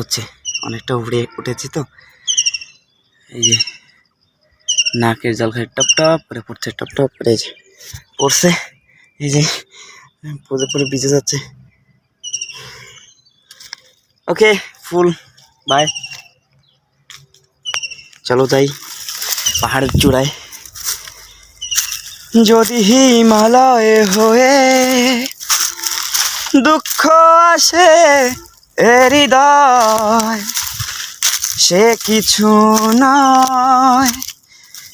হচ্ছে। অনেকটা উপরে উঠেছি তো। এই যে নাকের জল খাই টপ টপ করে পড়ছে, টপ টপ করে এই যে পড়ছে। এই যে পড়ে পড়ে ভিজে যাচ্ছে। ওকে, ফুল, বাই। চলো যাই পাহাড়ের চূড়ায়। যদি হিমালয়ে হয়ে দুঃখ আসে হৃদয়, সে কিছু নয়।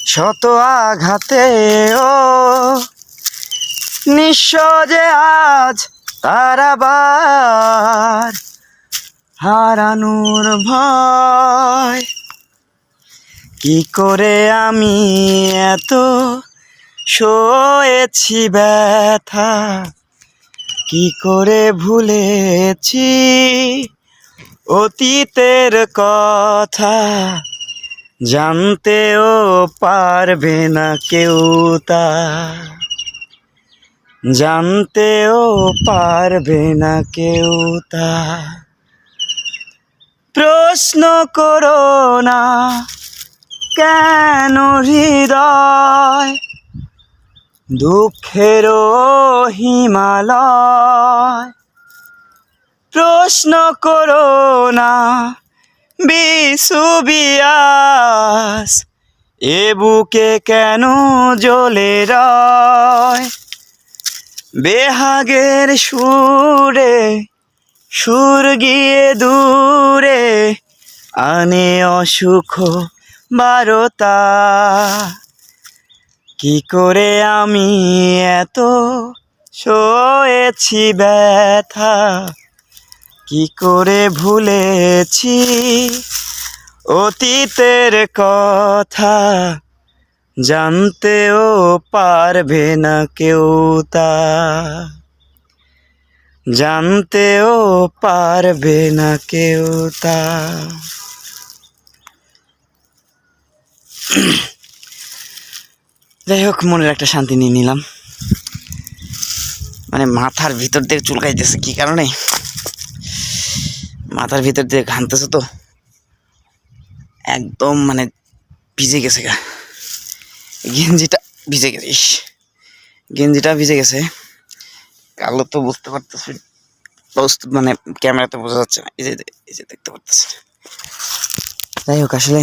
শত আঘাতে ও নিঃস্ব যে আজ তার আবার হারানোর ভয়। কি করে আমি এত সয়েছি ব্যথা? কি করে ভুলেছি? অতীতের কথা জানতেও পারবে না কেউ তা। জানতেও পারবে না কেউ তা। প্রশ্ন করো না, কেন হৃদয় দুঃখেরও হিমালয়। প্রশ্ন করো না বিসুবিয়াস এ বুকে কেন জ্বলে রয়? বেহাগের সুরে, সুর গিয়ে দূরে, আনে অসুখ বারতা কি করে আমি এত সয়েছি ব্যথা? কি করে ভুলেছি অতীতের কথা? জানতেও পারবে না কেউ তা। জানতেও পারবে না কেউ তা। যাই হোক, মনের একটা শান্তি নিয়ে নিলাম। মানে মাথার ভিতর দিয়ে চুলকাইতেছে কি কারণে? মাথার ভিতর দিয়ে ঘামতেছে তো। একদম মানে ভিজে গেছে গা। গেঞ্জিটা ভিজে গেছে, ইস। গেঞ্জিটা ভিজে গেছে। কালো তো বুঝতে পারতেছি। মানে ক্যামেরাতে বোঝা যাচ্ছে না। এই যে এই যে দেখতে পারতেছি। যাই হোক, আসলে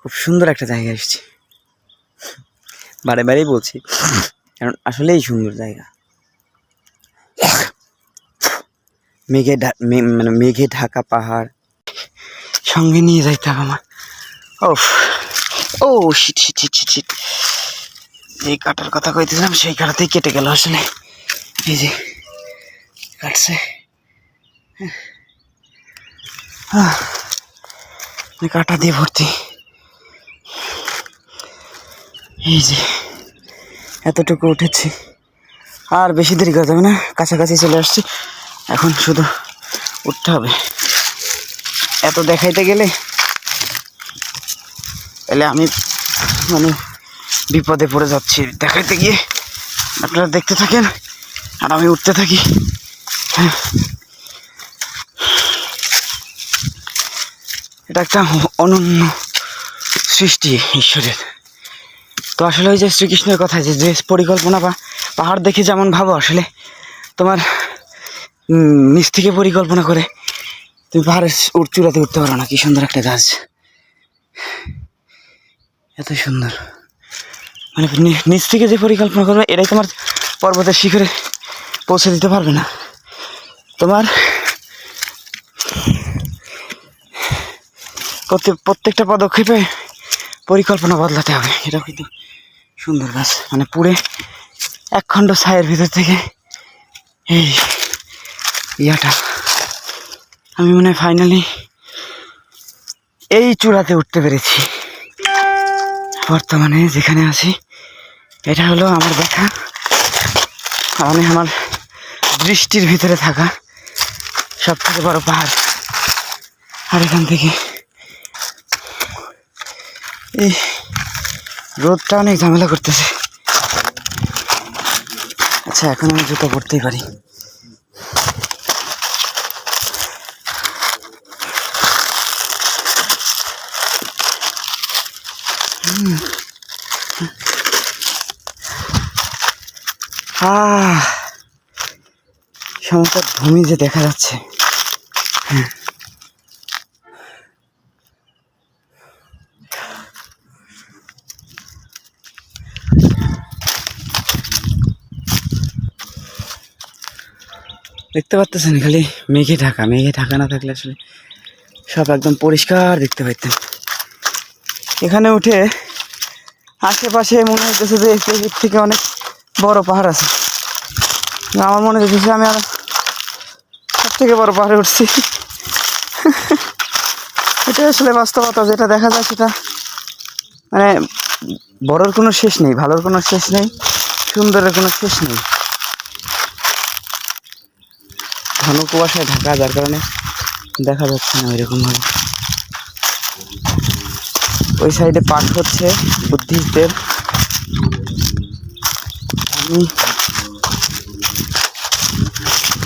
খুব সুন্দর একটা জায়গা এসেছি। বারে বারেই বলছি, কারণ আসলেই সুন্দর জায়গা। মেঘে মানে মেঘে ঢাকা পাহাড়, সঙ্গে নিয়ে যাইতে হবে আমার। ও shit shit shit shit shit এই কাটার কথা কইতেছিলাম, সেই কাটাতেই কেটে গেল আসলে। এই যে, কাটছে। কাটা দিয়ে ভর্তি। এই যে, এতটুকু উঠেছি। আর বেশি দেরি করা যাবে না, কাছাকাছি চলে আসছি। এখন শুধু উঠতে হবে। এত দেখাইতে গেলে, তাহলে আমি মানে বিপদে পড়ে যাচ্ছি। দেখাইতে গিয়ে আপনারা দেখতে থাকেন, আর আমি উঠতে থাকি। হ্যাঁ। এটা একটা অনন্য সৃষ্টি, ঈশ্বরের। তো আসলে ওই যে শ্রীকৃষ্ণের কথা যে যে পরিকল্পনা বা পাহাড় দেখে যেমন ভাবো আসলে, তোমার নিচ থেকে পরিকল্পনা করে তুমি পাহাড়ের চূড়াতে উঠতে পারো না, কি সুন্দর একটা গাছ। এত সুন্দর। মানে নিচ থেকে যে পরিকল্পনা করবে এটাই তোমার পর্বতের শিখরে পৌঁছে দিতে পারবে না। তোমার প্রত্যেক, প্রত্যেকটা পদক্ষেপে পরিকল্পনা বদলাতে হবে। এটা কিন্তু সুন্দর গাছ। মানে পুরে এক খণ্ড ছায়ের ভিতর থেকে এই ইয়াটা। আমি মনে ফাইনালি এই চূড়াতে উঠতে পেরেছি। বর্তমানে যেখানে আছি, এটা হলো আমার দেখা। মানে আমার দৃষ্টির ভিতরে থাকা সব থেকে বড় পাহাড়। আর এখান থেকে এই, রোদটা অনেক ঝামেলা করতেছে। আচ্ছা এখন আমি জুতো পড়তেই পারি। সমস্ত ভূমি যে দেখা যাচ্ছে। হ্যাঁ। দেখতে পাচ্ছেন খালি মেঘে ঢাকা মেঘে ঢাকা না থাকলে আসলে সব একদম পরিষ্কার দেখতে পাইতেন। এখানে উঠে আশেপাশে মনে হইতেছে যে এর থেকে অনেক বড় পাহাড় আছে। আমার মনে হচ্ছে আমি আর সব থেকে বড় পাহাড়ে উঠছি। এটা আসলে বাস্তবতা, যেটা দেখা যায় সেটা মানে বড়র কোনো শেষ নেই, ভালোর কোনো শেষ নেই, সুন্দরের কোনো শেষ নেই। ঘন কুয়াশায় ঢাকা, যার কারণে দেখা যাচ্ছে না ওইরকম ভাবে ওই সাইডে পাঠ হচ্ছে বুদ্ধিস্টদের। আমি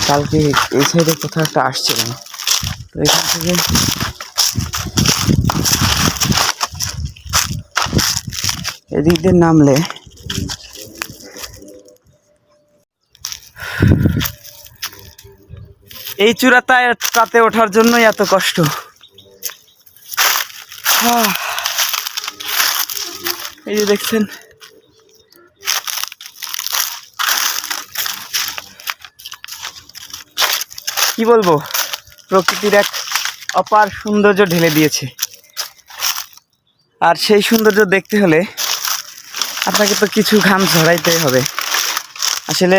কালকে এই সাইডে কোথাও একটা আসছিলাম। তো এখান থেকে এদিক দিয়ে নামলে এই চূড়াটায় তাতে ওঠার জন্যই এত কষ্ট। এই যে দেখছেন। কি বলব? প্রকৃতির এক অপার সৌন্দর্য ঢেলে দিয়েছে। আর সেই সৌন্দর্য দেখতে হলে আপনাকে তো কিছু ঘাম ঝরাইতে হবে। আসলে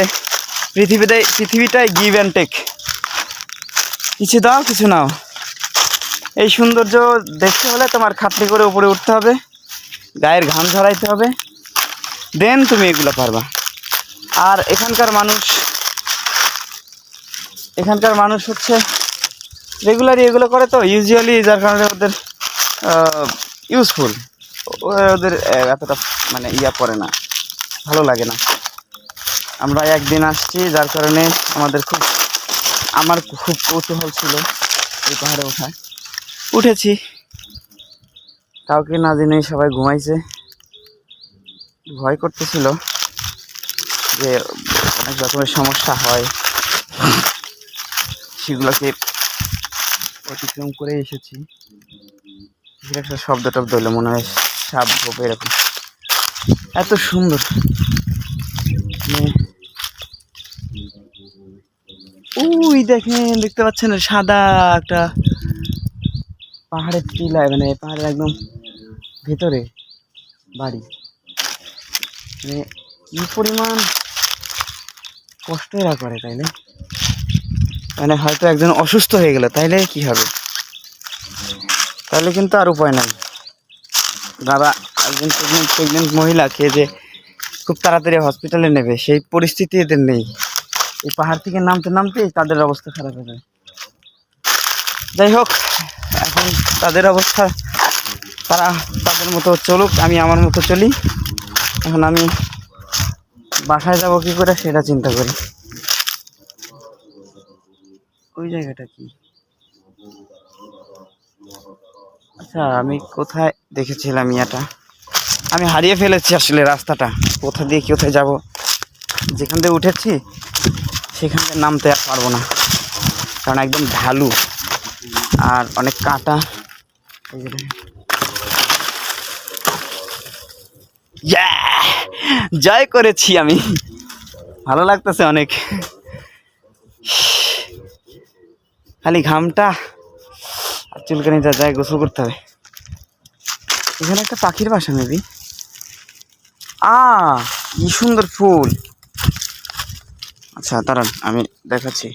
পৃথিবীটাই পৃথিবীটাই গিভ অ্যান্ড টেক কিছু দাও, কিছু নাও। এই সৌন্দর্য দেখতে হলে তোমার খাটনি করে উপরে উঠতে হবে, গায়ের ঘাম ঝরাইতে হবে। দেন তুমি এগুলো পারবা। আর এখানকার মানুষ এখানকার মানুষ হচ্ছে রেগুলারই এগুলো করে তো ইউজুয়ালি যার কারণে ওদের ইউজফুল ওদের এতটা মানে ইয়া পড়ে না, ভালো লাগে না। আমরা একদিন আসছি, যার কারণে আমাদের খুব আমার খুব কৌতূহল ছিল এই পাহাড়ে ওঠা উঠেছি। কাউকে না জেনেই সবাই ঘুমাইছে। ভয় করতেছিল যে অনেক রকমের সমস্যা হয়। সেগুলোকে অতিক্রম করে এসেছি। একটা শব্দ টব্দ হলো মনে হয় সাপ গোপ এরকম। এত সুন্দর। মানে উই দেখেন, দেখতে পাচ্ছেন সাদা একটা পাহাড়ের টিলায় মানে পাহাড়ের একদম ভেতরে বাড়ি। মানে কি পরিমাণ কষ্ট এরা করে তাইলে মানে হয়তো একজন অসুস্থ হয়ে গেল, তাইলে কি হবে? তাহলে কিন্তু আর উপায় নাই। দাদা একজন প্রেগনেন্ট প্রেগনেন্ট মহিলাকে যে খুব তাড়াতাড়ি হসপিটালে নেবে, সেই পরিস্থিতি এদের নেই। এই পাহাড় থেকে নামতে নামতেই তাদের অবস্থা খারাপ হয়ে যায়। যাই হোক, এখন তাদের অবস্থা, তারা তাদের মতো চলুক, আমি আমার মতো চলি। এখন আমি বাসায় যাব কি করে সেটা চিন্তা করি। ওই জায়গাটা কি? আচ্ছা আমি কোথায় দেখেছিলাম ইয়াটা? আমি হারিয়ে ফেলেছি আসলে রাস্তাটা। কোথা দিয়ে, কোথায় যাব? যেখান থেকে উঠেছি সেখান নামতে আর পারব না। কারণ একদম ঢালু আর অনেক কাটা। যে জয় করেছি আমি। ভালো লাগতেছে অনেক। খালি ঘামটা আর চুলকানিটা যায় গোসল করতে হবে। এখানে একটা পাখির বাসা মেবি। আ কি সুন্দর ফুল। আচ্ছা দাঁড়ান আমি দেখাচ্ছি।